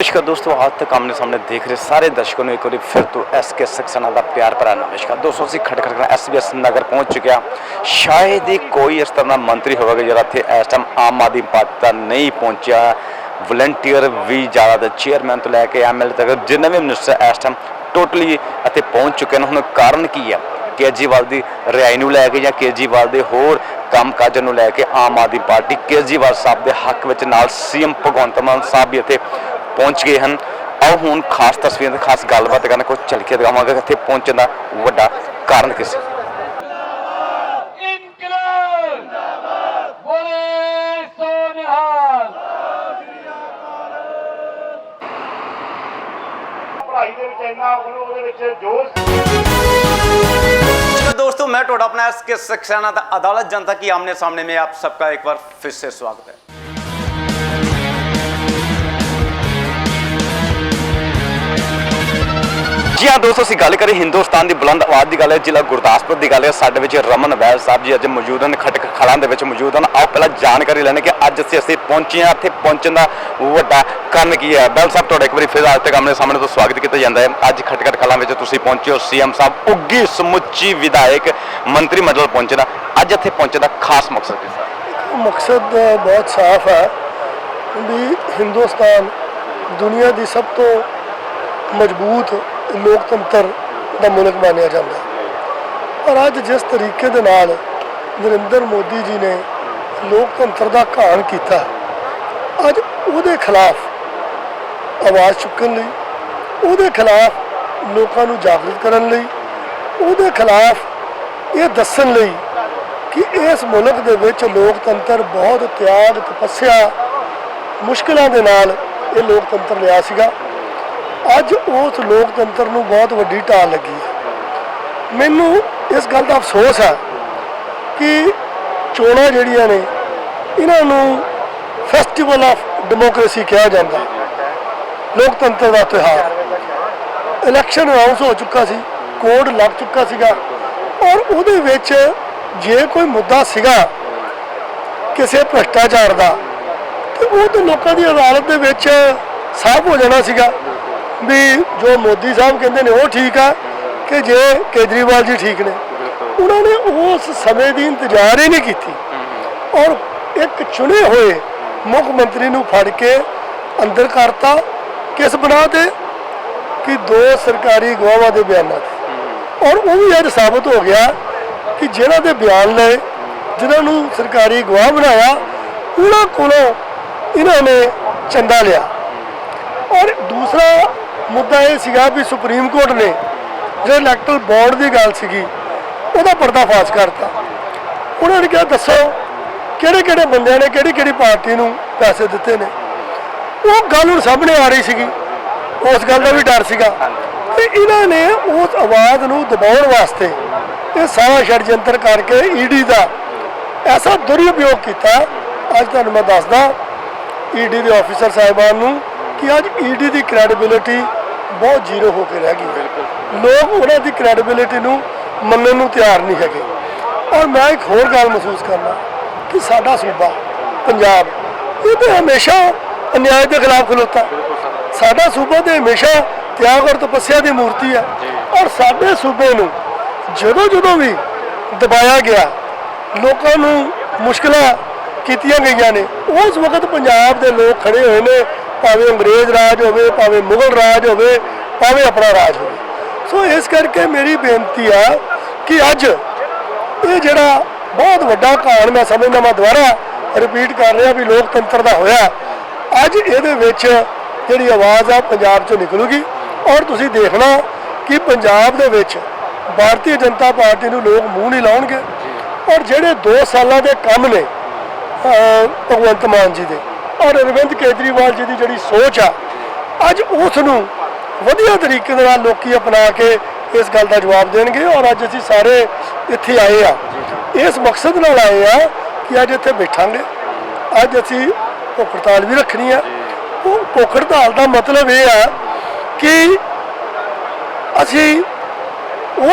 नमस्कार दोस्तों आज तक आमने सामने देख रहे सारे दर्शकों ने एक बार फिर तो एस के सक्सेना ਦਾ ਪਿਆਰ ਭਰਾ ਨਮਸਕਾਰ ਦੋਸਤੋ ਅਸੀਂ ਖੜ ਖੜ ਐਸਬੀਐਸ ਨਗਰ ਪਹੁੰਚ ਚੁੱਕਿਆ ਸ਼ਾਇਦ ਹੀ ਕੋਈ ਇਸ ਤਰ੍ਹਾਂ ਦਾ ਮੰਤਰੀ ਹੋਵੇਗਾ ਜਿਹੜਾ ਇੱਥੇ ਇਸ ਟਾਈਮ ਆਮ ਆਦਮੀ ਪਾਰਟੀ ਦਾ ਨਹੀਂ ਪਹੁੰਚਿਆ ਵਲੰਟੀਅਰ ਵੀ ਜ਼ਿਆਦਾ ਦੇ ਚੇਅਰਮੈਨ ਤੋਂ ਲੈ ਕੇ ਐਮਐਲਏ ਤੱਕ ਜਿੰਨੇ ਵੀ ਮਿਨਿਸਟਰ ਇਸ ਟਾਈਮ ਟੋਟਲੀ ਇੱਥੇ ਪਹੁੰਚ ਚੁੱਕੇ ਨੇ ਹੁਣ ਕਾਰਨ ਕੀ ਹੈ ਕੇਜਰੀਵਾਲ ਦੀ ਰਿਹਾਈ ਨੂੰ ਲੈ ਕੇ ਜਾਂ ਕੇਜਰੀਵਾਲ ਦੇ ਹੋਰ ਕੰਮਕਾਜਾਂ ਨੂੰ ਲੈ ਕੇ ਆਮ ਆਦਮੀ ਪਾਰਟੀ ਕੇਜਰੀਵਾਲ ਸਾਹਿਬ ਦੇ ਹੱਕ ਵਿੱਚ ਨਾਲ ਸੀਐਮ ਭਗਵੰਤ ਮਾਨ ਸਾਹਿਬ ਵੀ ਇੱਥੇ ਪਹੁੰਚ ਗਏ ਹਨ ਆਓ ਹੁਣ ਖਾਸ ਤਸਵੀਰਾਂ ਤੇ ਖਾਸ ਗੱਲਬਾਤ ਕਰਨ ਕੁਝ ਝਲਕੇ ਦਿਖਾਵਾਂਗੇ ਕਿ ਇੱਥੇ ਪਹੁੰਚਣ ਦਾ ਵੱਡਾ ਕਾਰਨ ਕੀ ਸੀ ਇਨਕਲਾਬ ਬੋਲੇ ਸੋ ਨਿਹਾਲ ਪੜ੍ਹਾਈ ਦੇ ਵਿੱਚ ਇੰਨਾ ਉਹਨੂੰ ਉਹਦੇ ਵਿੱਚ ਜੋਸ਼ तो दोस्तों मैं टोटा अपना एस के सक्सेना था अदालत जनता की आमने सामने में आप सबका एक बार फिर से स्वागत है ਜੀ ਹਾਂ ਦੋਸਤੋ, ਅਸੀਂ ਗੱਲ ਕਰੀ ਹਿੰਦੁਸਤਾਨ ਦੀ ਬੁਲੰਦ ਆਵਾਜ਼ ਦੀ ਗੱਲ ਹੈ, ਜ਼ਿਲ੍ਹਾ ਗੁਰਦਾਸਪੁਰ ਦੀ ਗੱਲ ਹੈ। ਸਾਡੇ ਵਿੱਚ ਰਮਨ ਵੈਦ ਸਾਹਿਬ ਜੀ ਅੱਜ ਮੌਜੂਦ ਹਨ, ਖਟਕ ਖਲਾਂ ਦੇ ਵਿੱਚ ਮੌਜੂਦ ਹਨ। ਆਓ ਪਹਿਲਾਂ ਜਾਣਕਾਰੀ ਲੈਣੇ ਕਿ ਅੱਜ ਅਸੀਂ ਅਸੀਂ ਪਹੁੰਚੇ ਹਾਂ। ਇੱਥੇ ਪਹੁੰਚਣ ਦਾ ਵੱਡਾ ਕਾਰਨ ਕੀ ਹੈ? ਬੈਲ ਸਾਹਿਬ, ਤੁਹਾਡਾ ਇੱਕ ਵਾਰੀ ਫਿਰ ਅੱਜ ਤੱਕ ਆਮਣੇ ਸਾਹਮਣੇ ਤੋਂ ਸਵਾਗਤ ਕੀਤਾ ਜਾਂਦਾ ਹੈ। ਅੱਜ ਖਟਕਟ ਕਲਾਂ ਵਿੱਚ ਤੁਸੀਂ ਪਹੁੰਚੇ ਹੋ। ਸੀਐਮ ਸਾਹਿਬ ਉੱਗੀ ਸਮੁੱਚੀ ਵਿਧਾਇਕ ਮੰਤਰੀ ਮੰਡਲ ਪਹੁੰਚਣਾ ਅੱਜ ਇੱਥੇ ਪਹੁੰਚਣ ਦਾ ਖਾਸ ਮਕਸਦ ਕੀ ਸਰ ਮਕਸਦ ਬਹੁਤ ਸਾਫ਼ ਹੈ ਵੀ ਹਿੰਦੁਸਤਾਨ ਦੁਨੀਆ ਦੀ ਸਭ ਤੋਂ ਮਜ਼ਬੂਤ ਲੋਕਤੰਤਰ ਦਾ ਮੁਲਕ ਮੰਨਿਆ ਜਾਂਦਾ ਪਰ ਅੱਜ ਜਿਸ ਤਰੀਕੇ ਦੇ ਨਾਲ ਨਰਿੰਦਰ ਮੋਦੀ ਜੀ ਨੇ ਲੋਕਤੰਤਰ ਦਾ ਘਾਣ ਕੀਤਾ, ਅੱਜ ਉਹਦੇ ਖਿਲਾਫ ਆਵਾਜ਼ ਚੁੱਕਣ ਲਈ, ਉਹਦੇ ਖਿਲਾਫ ਲੋਕਾਂ ਨੂੰ ਜਾਗਰੂਕ ਕਰਨ ਲਈ, ਉਹਦੇ ਖਿਲਾਫ ਇਹ ਦੱਸਣ ਲਈ ਕਿ ਇਸ ਮੁਲਕ ਦੇ ਵਿੱਚ ਲੋਕਤੰਤਰ ਬਹੁਤ ਤਿਆਗ ਤਪੱਸਿਆ ਮੁਸ਼ਕਲਾਂ ਦੇ ਨਾਲ ਇਹ ਲੋਕਤੰਤਰ ਲਿਆ ਸੀਗਾ। ਅੱਜ ਉਸ ਲੋਕਤੰਤਰ ਨੂੰ ਬਹੁਤ ਵੱਡੀ ਢਾਲ ਲੱਗੀ ਹੈ। ਮੈਨੂੰ ਇਸ ਗੱਲ ਦਾ ਅਫਸੋਸ ਹੈ ਕਿ ਚੋਣਾਂ ਜਿਹੜੀਆਂ ਨੇ, ਇਹਨਾਂ ਨੂੰ ਫੈਸਟੀਵਲ ਆਫ ਡੈਮੋਕ੍ਰੇਸੀ ਕਿਹਾ ਜਾਂਦਾ। ਲੋਕਤੰਤਰ ਦਾ ਤਿਉਹਾਰ। ਇਲੈਕਸ਼ਨ ਅਨਾਉਂਸ ਹੋ ਚੁੱਕਾ ਸੀ, ਕੋਡ ਲੱਗ ਚੁੱਕਾ ਸੀਗਾ ਔਰ ਉਹਦੇ ਵਿੱਚ ਜੇ ਕੋਈ ਮੁੱਦਾ ਸੀਗਾ ਕਿਸੇ ਭ੍ਰਸ਼ਟਾਚਾਰ ਦਾ, ਤੇ ਉਹ ਤਾਂ ਲੋਕਾਂ ਦੀ ਅਦਾਲਤ ਦੇ ਵਿੱਚ ਸਾਫ਼ ਹੋ ਜਾਣਾ ਸੀਗਾ। ਵੀ ਜੋ ਮੋਦੀ ਸਾਹਿਬ ਕਹਿੰਦੇ ਨੇ ਉਹ ਠੀਕ ਆ ਕਿ ਜੇ ਕੇਜਰੀਵਾਲ ਜੀ ਠੀਕ ਨੇ। ਉਹਨਾਂ ਨੇ ਉਸ ਸਮੇਂ ਦੀ ਇੰਤਜ਼ਾਰ ਹੀ ਨਹੀਂ ਕੀਤੀ। ਔਰ ਇੱਕ ਚੁਣੇ ਹੋਏ ਮੁੱਖ ਮੰਤਰੀ ਨੂੰ ਫੜ ਕੇ ਅੰਦਰ ਕਰਤਾ ਕਿਸ ਬਣਾ ਤੇ? ਕਿ ਦੋ ਸਰਕਾਰੀ ਗਵਾਹਾਂ ਦੇ ਬਿਆਨਾਂ ਤੇ। ਔਰ ਉਹ ਵੀ ਅੱਜ ਸਾਬਤ ਹੋ ਗਿਆ ਕਿ ਜਿਹੜਾ ਦੇ ਬਿਆਨ ਲਏ ਜਿਨ੍ਹਾਂ ਨੂੰ ਸਰਕਾਰੀ ਗਵਾਹ ਬਣਾਇਆ ਉਹਨਾਂ ਕੋਲੋਂ ਇਹਨਾਂ ਨੇ ਚੰਦਾ ਲਿਆ। ਔਰ ਦੂਸਰਾ ਮੁੱਦਾ ਇਹ ਸੀਗਾ ਵੀ ਸੁਪਰੀਮ ਕੋਰਟ ਨੇ ਜਿਹੜਾ ਇਲੈਕਟਰਲ ਬੋਰਡ ਦੀ ਗੱਲ ਸੀਗੀ, ਉਹਦਾ ਪਰਦਾਫਾਸ਼ ਕਰਤਾ। ਉਹਨਾਂ ਨੇ ਕਿਹਾ, ਦੱਸੋ, ਕਿਹੜੇ ਕਿਹੜੇ ਬੰਦਿਆਂ ਨੇ, ਕਿਹੜੀ ਕਿਹੜੀ ਪਾਰਟੀ ਨੂੰ ਪੈਸੇ ਦਿੱਤੇ ਨੇ? ਉਹ ਗੱਲ ਹੁਣ ਸਾਹਮਣੇ ਆ ਰਹੀ ਸੀਗੀ। ਉਸ ਗੱਲ ਦਾ ਵੀ ਡਰ ਸੀਗਾ। ਤੇ ਇਹਨਾਂ ਨੇ ਉਸ ਆਵਾਜ਼ ਨੂੰ ਦਬਾਉਣ ਵਾਸਤੇ ਇਹ ਸਾਰਾ ષਡਯੰਤਰ ਕਰਕੇ ਈਡੀ ਦਾ ਐਸਾ ਦੁਰਉਪਯੋਗ ਕੀਤਾ। ਅੱਜ ਤੁਹਾਨੂੰ ਮੈਂ ਦੱਸਦਾ ਈਡੀ ਦੇ ਆਫੀਸਰ ਸਾਹਿਬਾਨ ਨੂੰ ਕਿ ਅੱਜ ਈਡੀ ਦੀ ਕ੍ਰੈਡੀਬਿਲਿਟੀ ਬਹੁਤ ਜ਼ੀਰੋ ਹੋ ਕੇ ਰਹਿ ਗਈ। ਹੈ ਲੋਕ ਉਹਨਾਂ ਦੀ ਕ੍ਰੈਡੀਬਿਲਿਟੀ ਨੂੰ ਮੰਨਣ ਨੂੰ ਤਿਆਰ ਨਹੀਂ ਹੈਗੇ। ਔਰ ਮੈਂ ਇੱਕ ਹੋਰ ਗੱਲ ਮਹਿਸੂਸ ਕਰਨਾ ਕਿ ਸਾਡਾ ਸੂਬਾ, ਪੰਜਾਬ, ਇਹ ਤਾਂ ਹਮੇਸ਼ਾ ਅਨਿਆਏ ਦੇ ਖਿਲਾਫ ਖਲੋਤਾ। ਸਾਡਾ ਸੂਬਾ ਤੇ ਹਮੇਸ਼ਾ ਤਿਆਗ ਔਰ ਤਪੱਸਿਆ ਦੀ ਮੂਰਤੀ ਹੈ। ਔਰ ਸਾਡੇ ਸੂਬੇ ਨੂੰ ਜਦੋਂ ਜਦੋਂ ਵੀ ਦਬਾਇਆ ਗਿਆ, ਲੋਕਾਂ ਨੂੰ ਮੁਸ਼ਕਲਾਂ ਕੀਤੀਆਂ ਗਈਆਂ ਨੇ। ਉਸ ਵਕਤ ਪੰਜਾਬ ਦੇ ਲੋਕ ਖੜੇ ਹੋਏ ਨੇ। ਭਾਵੇਂ ਅੰਗਰੇਜ਼ ਰਾਜ ਹੋਵੇ, ਭਾਵੇਂ ਮੁਗਲ ਰਾਜ ਹੋਵੇ, ਭਾਵੇਂ ਆਪਣਾ ਰਾਜ ਹੋਵੇ। ਸੋ ਇਸ ਕਰਕੇ ਮੇਰੀ ਬੇਨਤੀ ਆ ਕਿ ਅੱਜ ਇਹ ਜਿਹੜਾ ਬਹੁਤ ਵੱਡਾ ਕਾਰਨ ਮੈਂ ਸਮਝਦਾ ਮੈਂ ਦੁਬਾਰਾ ਰਿਪੀਟ ਕਰ ਰਿਹਾ ਵੀ ਲੋਕਤੰਤਰ ਦਾ ਹੋਇਆ। ਅੱਜ ਇਹਦੇ ਵਿੱਚ ਜਿਹੜੀ ਆਵਾਜ਼ ਆ ਪੰਜਾਬ ਚੋਂ ਨਿਕਲੂਗੀ। ਔਰ ਤੁਸੀਂ ਦੇਖਣਾ ਕਿ ਪੰਜਾਬ ਦੇ ਵਿੱਚ ਭਾਰਤੀ ਜਨਤਾ ਪਾਰਟੀ ਨੂੰ ਲੋਕ ਮੂੰਹ ਨਹੀਂ ਲਾਉਣਗੇ। ਔਰ ਜਿਹੜੇ 2 ਸਾਲਾਂ ਦੇ ਕੰਮ ਨੇ ਭਗਵੰਤ ਮਾਨ ਜੀ ਦੇ ਔਰ ਅਰਵਿੰਦ ਕੇਜਰੀਵਾਲ ਜੀ ਦੀ ਜਿਹੜੀ ਸੋਚ ਆ, ਅੱਜ ਉਸ ਨੂੰ ਵਧੀਆ ਤਰੀਕੇ ਦੇ ਨਾਲ ਲੋਕੀ ਅਪਣਾ ਕੇ ਇਸ ਗੱਲ ਦਾ ਜਵਾਬ ਦੇਣਗੇ ਔਰ ਅੱਜ ਅਸੀਂ ਸਾਰੇ ਇੱਥੇ ਆਏ ਆ। ਇਸ ਮਕਸਦ ਨਾਲ ਆਏ ਆ ਕਿ ਅੱਜ ਇੱਥੇ ਬੈਠਾਂਗੇ। ਅੱਜ ਅਸੀਂ ਭੁੱਖ ਹੜਤਾਲ ਵੀ ਰੱਖਣੀ ਆ। ਉਹ ਭੁੱਖ ਹੜਤਾਲ ਦਾ ਮਤਲਬ ਇਹ ਆ ਕਿ ਅਸੀਂ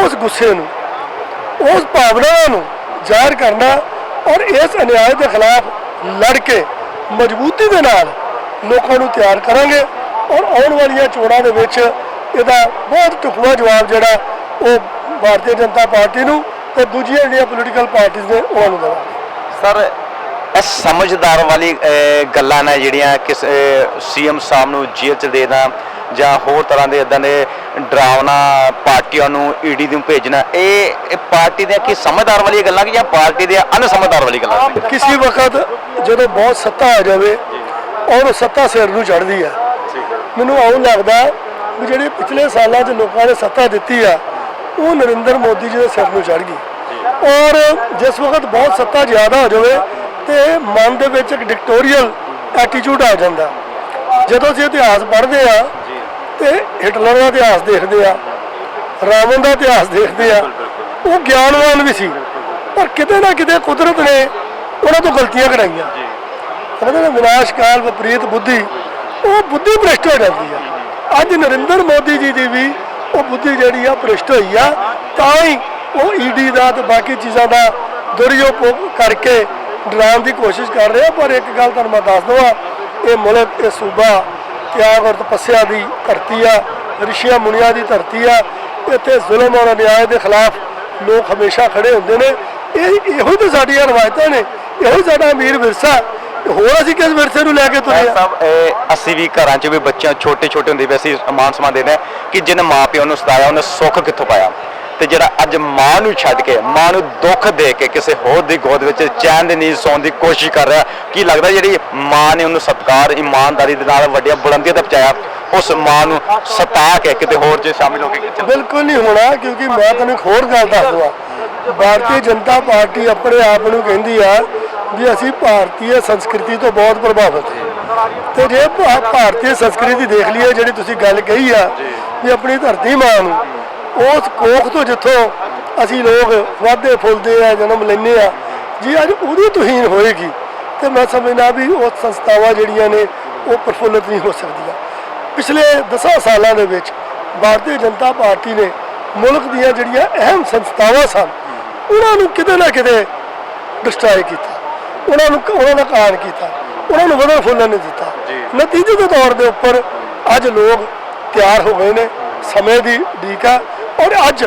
ਉਸ ਗੁੱਸੇ ਨੂੰ, ਉਸ ਭਾਵਨਾਵਾਂ ਨੂੰ ਜ਼ਾਹਿਰ ਕਰਨਾ ਔਰ ਇਸ ਅਨਿਆਏ ਦੇ ਖਿਲਾਫ ਲੜ ਕੇ ਮਜ਼ਬੂਤੀ ਦੇ ਨਾਲ ਲੋਕਾਂ ਨੂੰ ਤਿਆਰ ਕਰਾਂਗੇ ਔਰ ਆਉਣ ਵਾਲੀਆਂ ਚੋਣਾਂ ਦੇ ਵਿੱਚ ਇਹਦਾ ਬਹੁਤ ਢੁਕਵਾਂ ਜਵਾਬ ਜਿਹੜਾ ਉਹ ਭਾਰਤੀ ਜਨਤਾ ਪਾਰਟੀ ਨੂੰ ਤੇ ਦੂਜੀਆਂ ਜਿਹੜੀਆਂ ਪੋਲੀਟੀਕਲ ਪਾਰਟੀਆਂ ਨੇ ਉਹਨਾਂ ਨੂੰ ਦੇਵਾਂਗੇ। ਸਰ ਇਹ ਸਮਝਦਾਰ ਵਾਲੀ ਗੱਲਾਂ ਨੇ ਜਿਹੜੀਆਂ ਕਿਸ ਸੀਐਮ ਸਾਹਿਬ ਨੂੰ ਜੇਲ੍ਹ ਚ ਦੇਣਾ ਜਾਂ ਹੋਰ ਤਰ੍ਹਾਂ ਦੇ ਇਦਾਂ ਦੇ ਡਰਾਵਣਾ ਪਾਰਟੀਆਂ ਨੂੰ ਈਡੀ ਨੂੰ ਭੇਜਣਾ, ਇਹ ਇਹ ਪਾਰਟੀ ਦੀਆਂ ਕੀ ਸਮਝਦਾਰ ਵਾਲੀਆਂ ਗੱਲਾਂ ਕਿ ਜਾਂ ਪਾਰਟੀ ਦੀਆਂ ਅਨਸਮਝਦਾਰ ਵਾਲੀ ਗੱਲਾਂ? ਕਿਸੇ ਵਕਤ ਜਦੋਂ ਬਹੁਤ ਸੱਤਾ ਆ ਜਾਵੇ, ਔਰ ਸੱਤਾ ਸਿਰ ਨੂੰ ਚੜ੍ਹਦੀ ਆ। ਮੈਨੂੰ ਆਉਂ ਲੱਗਦਾ ਵੀ ਜਿਹੜੇ ਪਿਛਲੇ ਸਾਲਾਂ 'ਚ ਲੋਕਾਂ ਨੇ ਸੱਤਾ ਦਿੱਤੀ ਆ, ਉਹ ਨਰਿੰਦਰ ਮੋਦੀ ਜੀ ਦੇ ਸਿਰ ਨੂੰ ਚੜ੍ਹ ਗਈ। ਔਰ ਜਿਸ ਵਕਤ ਬਹੁਤ ਸੱਤਾ ਜ਼ਿਆਦਾ ਹੋ ਜਾਵੇ ਤੇ ਮਨ ਦੇ ਵਿੱਚ ਇੱਕ ਡਿਕਟੋਰੀਅਲ ਐਟੀਟਿਊਡ ਆ ਜਾਂਦਾ। ਜਦੋਂ ਅਸੀਂ ਇਤਿਹਾਸ ਪੜ੍ਹਦੇ ਆ ਤੇ ਹਿਟਲਰ ਦਾ ਇਤਿਹਾਸ ਦੇਖਦੇ ਆ ਰਾਵਣ ਦਾ ਇਤਿਹਾਸ ਦੇਖਦੇ ਆ ਉਹ ਗਿਆਨਵਾਨ ਵੀ ਸੀ ਪਰ ਕਿਤੇ ਨਾ ਕਿਤੇ ਕੁਦਰਤ ਨੇ ਉਹਨਾਂ ਤੋਂ ਗਲਤੀਆਂ ਕਰਾਈਆਂ। ਕਹਿੰਦੇ ਨੇ ਵਿਨਾਸ਼ ਕਾਲ ਵਿਪਰੀਤ ਬੁੱਧੀ ਉਹ ਬੁੱਧੀ ਭ੍ਰਿਸ਼ਟ ਹੋ ਜਾਂਦੀ ਆ। ਅੱਜ ਨਰਿੰਦਰ ਮੋਦੀ ਜੀ ਦੀ ਵੀ ਉਹ ਬੁੱਧੀ ਜਿਹੜੀ ਆ ਭ੍ਰਿਸ਼ਟ ਹੋਈ ਆ ਤਾਂ ਹੀ ਉਹ ਈਡੀ ਦਾ ਤੇ ਬਾਕੀ ਚੀਜ਼ਾਂ ਦਾ ਦੁਰਯੋਗ ਕਰਕੇ ਡਰਾਉਣ ਦੀ ਕੋਸ਼ਿਸ਼ ਕਰ ਰਹੇ ਪਰ ਇੱਕ ਗੱਲ ਤੁਹਾਨੂੰ ਮੈਂ ਦੱਸ ਦਵਾਂ ਇਹ ਮੁਲਕ ਇਹ ਸੂਬਾ ਤਿਆਗ ਔਰ ਤਪੱਸਿਆ ਦੀ ਧਰਤੀ ਆ ਰਿਸ਼ੀਆਂ ਮੁਨੀਆਂ ਦੀ ਧਰਤੀ ਆ ਇੱਥੇ ਜ਼ੁਲਮ ਔਰ ਅਨਿਆਏ ਦੇ ਖਿਲਾਫ ਲੋਕ ਹਮੇਸ਼ਾ ਖੜੇ ਹੁੰਦੇ ਨੇ। ਇਹ ਇਹੋ ਹੀ ਤਾਂ ਸਾਡੀਆਂ ਰਵਾਇਤਾਂ ਨੇ ਇਹੋ ਸਾਡਾ ਅਮੀਰ ਵਿਰਸਾ। ਹੋਰ ਅਸੀਂ ਕਿਸ ਵਿਰਸੇ ਨੂੰ ਲੈ ਕੇ ਤੁਰੇ ਸਾਹਿਬ ਇਹ ਅਸੀਂ ਵੀ ਘਰਾਂ 'ਚ ਵੀ ਬੱਚਿਆਂ ਛੋਟੇ ਛੋਟੇ ਹੁੰਦੇ ਵੀ ਅਸੀਂ ਮਾਨ ਸਮਾਨ ਹਾਂ ਕਿ ਜਿਹਨੇ ਮਾਂ ਪਿਓ ਨੂੰ ਸਤਾਇਆ ਉਹਨੇ ਸੁੱਖ ਕਿੱਥੋਂ ਪਾਇਆ? ਤੇ ਜਿਹੜਾ ਅੱਜ ਮਾਂ ਨੂੰ ਛੱਡ ਕੇ ਮਾਂ ਨੂੰ ਦੁੱਖ ਦੇ ਕੇ ਕਿਸੇ ਹੋਰ ਦੀ ਗੋਦ ਵਿੱਚ ਚੈਨ ਦੀ ਨੀਂਦ ਸੌਣ ਦੀ ਕੋਸ਼ਿਸ਼ ਕਰ ਰਿਹਾ ਕੀ ਲੱਗਦਾ ਜਿਹੜੀ ਮਾਂ ਨੇ ਉਹਨੂੰ ਸਤਕਾਰ ਇਮਾਨਦਾਰੀ ਦੇ ਨਾਲ ਵੱਡੀਆਂ ਬੁਲੰਦੀਆਂ ਤੇ ਪਹੁੰਚਾਇਆ ਉਸ ਮਾਂ ਨੂੰ ਸਤਾ ਕੇ ਕਿਤੇ ਹੋਰ 'ਚ ਸ਼ਾਮਿਲ ਹੋ ਕੇ ਬਿਲਕੁਲ ਨਹੀਂ ਹੋਣਾ ਕਿਉਂਕਿ ਮੈਂ ਤੁਹਾਨੂੰ ਇੱਕ ਹੋਰ ਗੱਲ ਦੱਸ ਦਵਾਂ। ਭਾਰਤੀ ਜਨਤਾ ਪਾਰਟੀ ਆਪਣੇ ਆਪ ਨੂੰ ਕਹਿੰਦੀ ਆ ਵੀ ਅਸੀਂ ਭਾਰਤੀ ਸੰਸਕ੍ਰਿਤੀ ਤੋਂ ਬਹੁਤ ਪ੍ਰਭਾਵਿਤ ਹਾਂ। ਤੇ ਜੇ ਭਾਰਤੀ ਸੰਸਕ੍ਰਿਤੀ ਦੇਖ ਲਈਏ ਜਿਹੜੀ ਤੁਸੀਂ ਗੱਲ ਕਹੀ ਆ ਵੀ ਆਪਣੀ ਧਰਤੀ ਮਾਂ ਨੂੰ ਉਸ ਕੋਖ ਤੋਂ ਜਿੱਥੋਂ ਅਸੀਂ ਲੋਕ ਵਾਧੇ ਫੁੱਲਦੇ ਆ ਜਨਮ ਲੈਂਦੇ ਆ ਜੀ ਅੱਜ ਉਹਦੀ ਤੁਹੀਨ ਹੋਏਗੀ ਤੇ ਮੈਂ ਸਮਝਦਾ ਵੀ ਉਹ ਸੰਸਥਾਵਾਂ ਜਿਹੜੀਆਂ ਨੇ ਉਹ ਪ੍ਰਫੁੱਲਤ ਨਹੀਂ ਹੋ ਸਕਦੀਆਂ। ਪਿਛਲੇ 10 ਸਾਲਾਂ ਦੇ ਵਿੱਚ ਭਾਰਤੀ ਜਨਤਾ ਪਾਰਟੀ ਨੇ ਮੁਲਕ ਦੀਆਂ ਜਿਹੜੀਆਂ ਅਹਿਮ ਸੰਸਥਾਵਾਂ ਸਨ ਉਹਨਾਂ ਨੂੰ ਕਿਤੇ ਨਾ ਕਿਤੇ ਡਿਸਟਰਾਏ ਕੀਤਾ। ਉਹਨਾਂ ਨੂੰ ਉਹਨਾਂ ਦਾ ਕਾਰਨ ਕੀਤਾ। ਉਹਨਾਂ ਨੂੰ ਵਧਣ ਫੁੱਲਣ ਨਹੀਂ ਦਿੱਤਾ। ਨਤੀਜੇ ਦੇ ਤੌਰ ਦੇ ਉੱਪਰ ਅੱਜ ਲੋਕ ਤਿਆਰ ਹੋ ਗਏ ਨੇ। ਸਮੇਂ ਦੀ ਆ। ਔਰ ਅੱਜ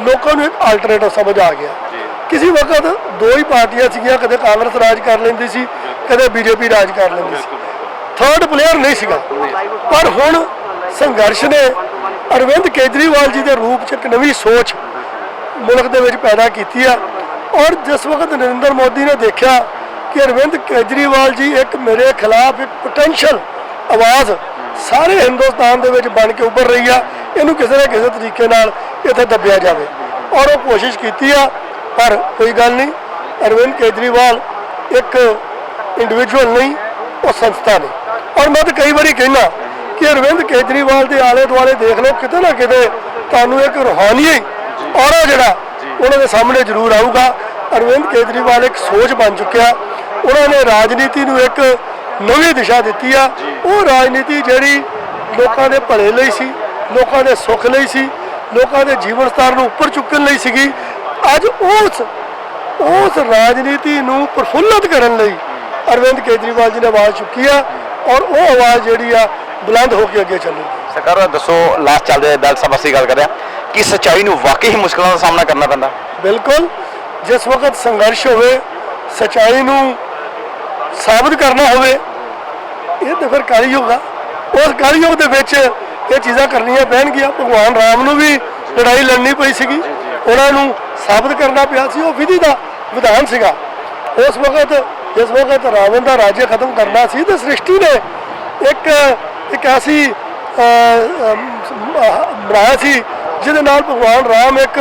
ਲੋਕਾਂ ਨੂੰ ਇੱਕ ਆਲਟਰਨੇਟਿਵ ਸਮਝ ਆ ਗਿਆ। ਕਿਸੇ ਵਕਤ ਦੋ ਹੀ ਪਾਰਟੀਆਂ ਸੀਗੀਆਂ ਕਦੇ ਕਾਂਗਰਸ ਰਾਜ ਕਰ ਲੈਂਦੀ ਸੀ ਕਦੇ ਬੀਜੇਪੀ ਰਾਜ ਕਰ ਲੈਂਦੀ ਸੀ। ਥਰਡ ਪਲੇਅਰ ਨਹੀਂ ਸੀਗਾ। ਪਰ ਹੁਣ ਸੰਘਰਸ਼ ਨੇ ਅਰਵਿੰਦ ਕੇਜਰੀਵਾਲ ਜੀ ਦੇ ਰੂਪ ਚ ਇੱਕ ਨਵੀਂ ਸੋਚ ਮੁਲਕ ਦੇ ਵਿੱਚ ਪੈਦਾ ਕੀਤੀ ਆ। ਔਰ ਜਿਸ ਵਕਤ ਨਰਿੰਦਰ ਮੋਦੀ ਨੇ ਦੇਖਿਆ ਕਿ ਅਰਵਿੰਦ ਕੇਜਰੀਵਾਲ ਜੀ ਇੱਕ ਮੇਰੇ ਖਿਲਾਫ ਇੱਕ ਪੋਟੈਂਸ਼ੀਅਲ ਆਵਾਜ਼ ਸਾਰੇ ਹਿੰਦੁਸਤਾਨ ਦੇ ਵਿੱਚ ਬਣ ਕੇ ਉੱਭਰ ਰਹੀ ਆ। ਇਹਨੂੰ ਕਿਸੇ ਨਾ ਕਿਸੇ ਤਰੀਕੇ ਨਾਲ ਇੱਥੇ ਦੱਬਿਆ ਜਾਵੇ। ਔਰ ਉਹ ਕੋਸ਼ਿਸ਼ ਕੀਤੀ ਆ, ਪਰ ਕੋਈ ਗੱਲ ਨਹੀਂ। ਅਰਵਿੰਦ ਕੇਜਰੀਵਾਲ ਇੱਕ ਇੰਡੀਵਿਜੂਅਲ ਨਹੀਂ, ਉਹ ਸੰਸਥਾ ਨੇ। ਔਰ ਮੈਂ ਤਾਂ ਕਈ ਵਾਰੀ ਕਹਿਣਾ ਕਿ ਅਰਵਿੰਦ ਕੇਜਰੀਵਾਲ ਦੇ ਆਲੇ ਦੁਆਲੇ ਦੇਖ ਲਓ, ਕਿਤੇ ਨਾ ਕਿਤੇ ਤੁਹਾਨੂੰ ਇੱਕ ਰੂਹਾਨੀ ਔਰਾ ਜਿਹੜਾ ਉਹਨਾਂ ਦੇ ਸਾਹਮਣੇ ਜ਼ਰੂਰ ਆਊਗਾ। ਅਰਵਿੰਦ ਕੇਜਰੀਵਾਲ ਇੱਕ ਸੋਚ ਬਣ ਚੁੱਕਿਆ। ਉਹਨਾਂ ਨੇ ਰਾਜਨੀਤੀ ਨੂੰ ਇੱਕ ਨਵੀਂ ਦਿਸ਼ਾ ਦਿੱਤੀ ਆ। ਉਹ ਰਾਜਨੀਤੀ ਜਿਹੜੀ ਲੋਕਾਂ ਦੇ ਭਲੇ ਲਈ ਸੀ ਲੋਕਾਂ ਦੇ ਸੁੱਖ ਲਈ ਸੀ ਲੋਕਾਂ ਦੇ ਜੀਵਨ ਸਤਰ ਨੂੰ ਉੱਪਰ ਚੁੱਕਣ ਲਈ ਸੀਗੀ। ਅੱਜ ਉਸ ਉਸ ਰਾਜਨੀਤੀ ਨੂੰ ਪ੍ਰਫੁੱਲਤ ਕਰਨ ਲਈ ਅਰਵਿੰਦ ਕੇਜਰੀਵਾਲ ਜੀ ਨੇ ਆਵਾਜ਼ ਚੁੱਕੀ ਆ ਔਰ ਉਹ ਆਵਾਜ਼ ਜਿਹੜੀ ਆ ਬੁਲੰਦ ਹੋ ਕੇ ਅੱਗੇ ਚੱਲੂਗੀ। ਸਰਕਾਰ ਦੱਸੋ ਲਾਸਟ ਚੱਲਦੇ ਦਲ ਸਭ ਅਸੀਂ ਗੱਲ ਕਰ ਰਹੇ ਕਿ ਸੱਚਾਈ ਨੂੰ ਵਾਕਈ ਹੀ ਮੁਸ਼ਕਲਾਂ ਦਾ ਸਾਹਮਣਾ ਕਰਨਾ ਪੈਂਦਾ? ਬਿਲਕੁਲ ਜਿਸ ਵਕਤ ਸੰਘਰਸ਼ ਹੋਵੇ ਸਚਾਈ ਨੂੰ ਸਾਬਤ ਕਰਨਾ ਹੋਵੇ ਇਹ ਤਾਂ ਫਿਰ ਕਲਯੁਗ ਆ। ਉਸ ਕਲਯੁਗ ਦੇ ਵਿੱਚ ਇਹ ਚੀਜ਼ਾਂ ਕਰਨੀਆਂ ਪੈਣਗੀਆਂ। ਭਗਵਾਨ ਰਾਮ ਨੂੰ ਵੀ ਲੜਾਈ ਲੜਨੀ ਪਈ ਸੀਗੀ। ਉਹਨਾਂ ਨੂੰ ਸਾਬਤ ਕਰਨਾ ਪਿਆ ਸੀ। ਉਹ ਵਿਧੀ ਦਾ ਵਿਧਾਨ ਸੀਗਾ। ਉਸ ਵਕਤ ਜਿਸ ਵਕਤ ਰਾਵਣ ਦਾ ਰਾਜ ਖਤਮ ਕਰਨਾ ਸੀ ਤੇ ਸ੍ਰਿਸ਼ਟੀ ਨੇ ਇੱਕ ਇੱਕ ਐਸੀ ਅਹ, ਬਣਾਇਆ ਸੀ ਜਿਹਦੇ ਨਾਲ ਭਗਵਾਨ ਰਾਮ ਇੱਕ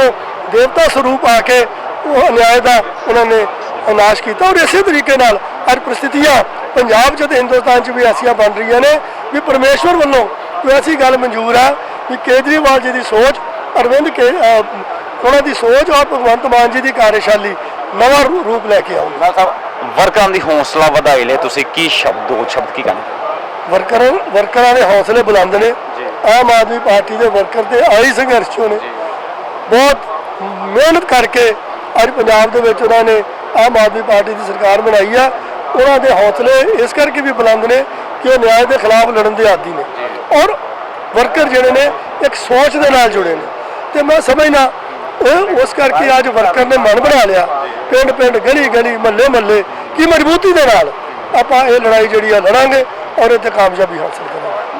ਦੇਵਤਾ ਸਰੂਪ ਆ ਕੇ ਉਹ ਅਨਿਆਏ ਦਾ ਉਹਨਾਂ ਨੇ ਨਾਸ਼ ਕੀਤਾ। ਔਰ ਇਸੇ ਤਰੀਕੇ ਨਾਲ ਅੱਜ ਪ੍ਰਸਥਿਤੀਆਂ ਪੰਜਾਬ 'ਚ ਤੇ ਹਿੰਦੁਸਤਾਨ 'ਚ ਵੀ ਐਸੀਆਂ ਬਣ ਰਹੀਆਂ ਨੇ ਵੀ ਪਰਮੇਸ਼ਵਰ ਵੱਲੋਂ ਕੋਈ ਐਸੀ ਗੱਲ ਮਨਜ਼ੂਰ ਆ ਕਿ ਕੇਜਰੀਵਾਲ ਜੀ ਦੀ ਸੋਚ ਅਰਵਿੰਦ ਕੇ ਉਹਨਾਂ ਦੀ ਸੋਚ ਔਰ ਭਗਵੰਤ ਮਾਨ ਜੀ ਦੀ ਕਾਰਜਸ਼ਾਲੀ ਨਵਾਂ ਰੂਪ ਲੈ ਕੇ ਨਾਲ ਸਾਹਿਬ ਵਰਕਰਾਂ ਦੀ ਹੌਸਲਾ ਵਧਾਈ ਲਈ ਤੁਸੀਂ ਕੀ ਸ਼ਬਦ ਦੋ ਸ਼ਬਦ ਕੀ ਕਹਿੰਦੇ ਵਰਕਰਾਂ ਵਰਕਰਾਂ ਦੇ ਹੌਸਲੇ ਬੁਲੰਦ ਨੇ। ਆਮ ਆਦਮੀ ਪਾਰਟੀ ਦੇ ਵਰਕਰ ਤੇ ਆਈ ਸੰਘਰਸ਼ 'ਚੋਂ ਨੇ ਬਹੁਤ ਮਿਹਨਤ ਕਰਕੇ ਅੱਜ ਪੰਜਾਬ ਦੇ ਵਿੱਚ ਉਹਨਾਂ ਨੇ ਆਮ ਆਦਮੀ ਪਾਰਟੀ ਦੀ ਸਰਕਾਰ ਬਣਾਈ ਆ। ਉਹਨਾਂ ਦੇ ਹੌਸਲੇ ਇਸ ਕਰਕੇ ਵੀ ਬੁਲੰਦ ਨੇ ਕਿ ਉਹ ਨਿਆਂ ਦੇ ਖਿਲਾਫ ਲੜਨ ਦੇ ਆਦੀ ਨੇ। ਔਰ ਵਰਕਰ ਜਿਹੜੇ ਨੇ, ਇੱਕ ਸੋਚ ਦੇ ਨਾਲ ਜੁੜੇ ਨੇ। ਤੇ ਮੈਂ ਸਮਝਣਾ ਉਹ ਉਸ ਕਰਕੇ ਅੱਜ ਵਰਕਰ ਨੇ ਮਨ ਬਣਾ ਲਿਆ। ਪਿੰਡ ਪਿੰਡ ਗਲੀ ਗਲੀ ਮਹੱਲੇ ਮਹੱਲੇ ਕੀ ਮਜ਼ਬੂਤੀ ਦੇ ਨਾਲ ਆਪਾਂ ਇਹ ਲੜਾਈ ਜਿਹੜੀ ਆ ਲੜਾਂਗੇ ਔਰ ਇਹ ਤੇ ਕਾਮਯਾਬੀ ਹਾਸਲ ਕਰਾਂਗੇ।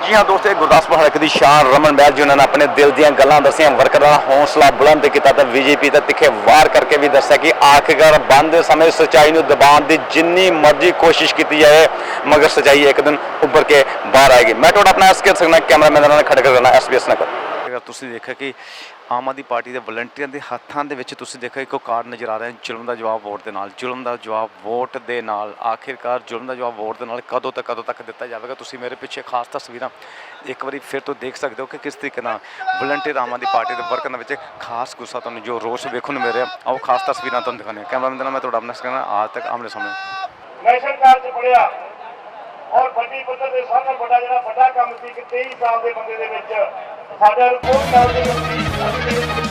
ਜੀ, ਹਾਂ ਦੋਸਤੋ, ਇਹ ਗੁਰਦਾਸਪੁਰ ਹਲਕੇ ਦੀ ਸ਼ਾਨ ਰਮਨ ਮਹਿਲ ਜੀ, ਉਹਨਾਂ ਨੇ ਆਪਣੇ ਦਿਲ ਦੀਆਂ ਗੱਲਾਂ ਦੱਸੀਆਂ। ਵਰਕਰਾਂ ਦਾ ਹੌਸਲਾ ਬੁਲੰਦ ਕੀਤਾ ਤੇ ਬੀਜੇਪੀ ਦਾ ਤਿੱਖੇ ਵਾਰ ਕਰਕੇ ਵੀ ਦੱਸਿਆ ਕਿ ਆਖਿਰਕਾਰ ਬੰਦ ਸਮੇਂ ਸੱਚਾਈ ਨੂੰ ਦਬਾਉਣ ਦੀ ਜਿੰਨੀ ਮਰਜ਼ੀ ਕੋਸ਼ਿਸ਼ ਕੀਤੀ ਜਾਏ, ਮਗਰ ਸੱਚਾਈ ਇੱਕ ਦਿਨ ਉੱਭਰ ਕੇ ਬਾਹਰ ਆਏਗੀ। ਮੈਂ ਤੁਹਾਡਾ ਆਪਣਾ ਐਸਕੇ ਸਕਣਾ ਕੈਮਰਾਮੈਨ ਨਾਲ ਖੜੇ ਕਰਨਾ ਐਸਬੀਐਸ ਨਗਰ ਤੁਸੀਂ ਦੇਖਿਆ ਕਿ ਆਮ ਆਦਮੀ ਪਾਰਟੀ ਦੇ ਵਲੰਟੀਅਰਾਂ ਦੇ ਹੱਥਾਂ ਦੇ ਵਿੱਚ ਤੁਸੀਂ ਦੇਖੋ ਇੱਕੋ ਕਾਰਡ ਨਜ਼ਰ ਆ ਰਿਹਾ ਹੈ, ਜ਼ੁਲਮ ਦਾ ਜਵਾਬ ਵੋਟ ਦੇ ਨਾਲ। ਜ਼ੁਲਮ ਦਾ ਜਵਾਬ ਵੋਟ ਦੇ ਨਾਲ। ਆਖਿਰਕਾਰ ਜ਼ੁਲਮ ਦਾ ਜਵਾਬ ਵੋਟ ਦੇ ਨਾਲ ਕਦੋਂ ਤੱਕ ਕਦੋਂ ਤੱਕ ਦਿੱਤਾ ਜਾਵੇਗਾ? ਤੁਸੀਂ ਮੇਰੇ ਪਿੱਛੇ ਖਾਸ ਤਸਵੀਰਾਂ ਇੱਕ ਵਾਰੀ ਫਿਰ ਤੋਂ ਦੇਖ ਸਕਦੇ ਹੋ ਕਿ ਕਿਸ ਤਰੀਕੇ ਨਾਲ ਵਲੰਟੀਅਰ ਆਮ ਆਦਮੀ ਪਾਰਟੀ ਦੇ ਵਰਕਰਾਂ ਦੇ ਵਿੱਚ ਖਾਸ ਗੁੱਸਾ ਤੁਹਾਨੂੰ ਜੋ ਰੋਸ ਵੇਖਣ ਨੂੰ ਮਿਲ ਰਿਹਾ, ਆਓ ਖਾਸ ਤਸਵੀਰਾਂ ਤੁਹਾਨੂੰ ਦਿਖਾਉਂਦੇ ਹਾਂ। ਕੈਮਰਾਮੈਨ ਦੇ ਮੈਂ ਤੁਹਾਡਾ ਆਪਣਾ ਸਕਣਾ ਆਜ ਤੱਕ ਆਮਨੇ ਸਾਹਮਣੇ। ਨੈਸ਼ਨਲ ਕਾਰਜ ਪੜਿਆ। ਔਰ ਵੱਡੀ ਪੱਧਰ ਦੇ ਸਾਹਮਣੇ ਵੱਡਾ ਜਿਹੜਾ ਵੱਡਾ ਕੰਮ ਸੀ ਕਿ 23 ਸਾਲ ਦੇ ਬੰਦੇ ਦੇ ਵਿੱਚ ਸਾਡਾ ਰਿਪੋਰਟ ਕਾਰਡ ਦੇ ਵਿੱਚ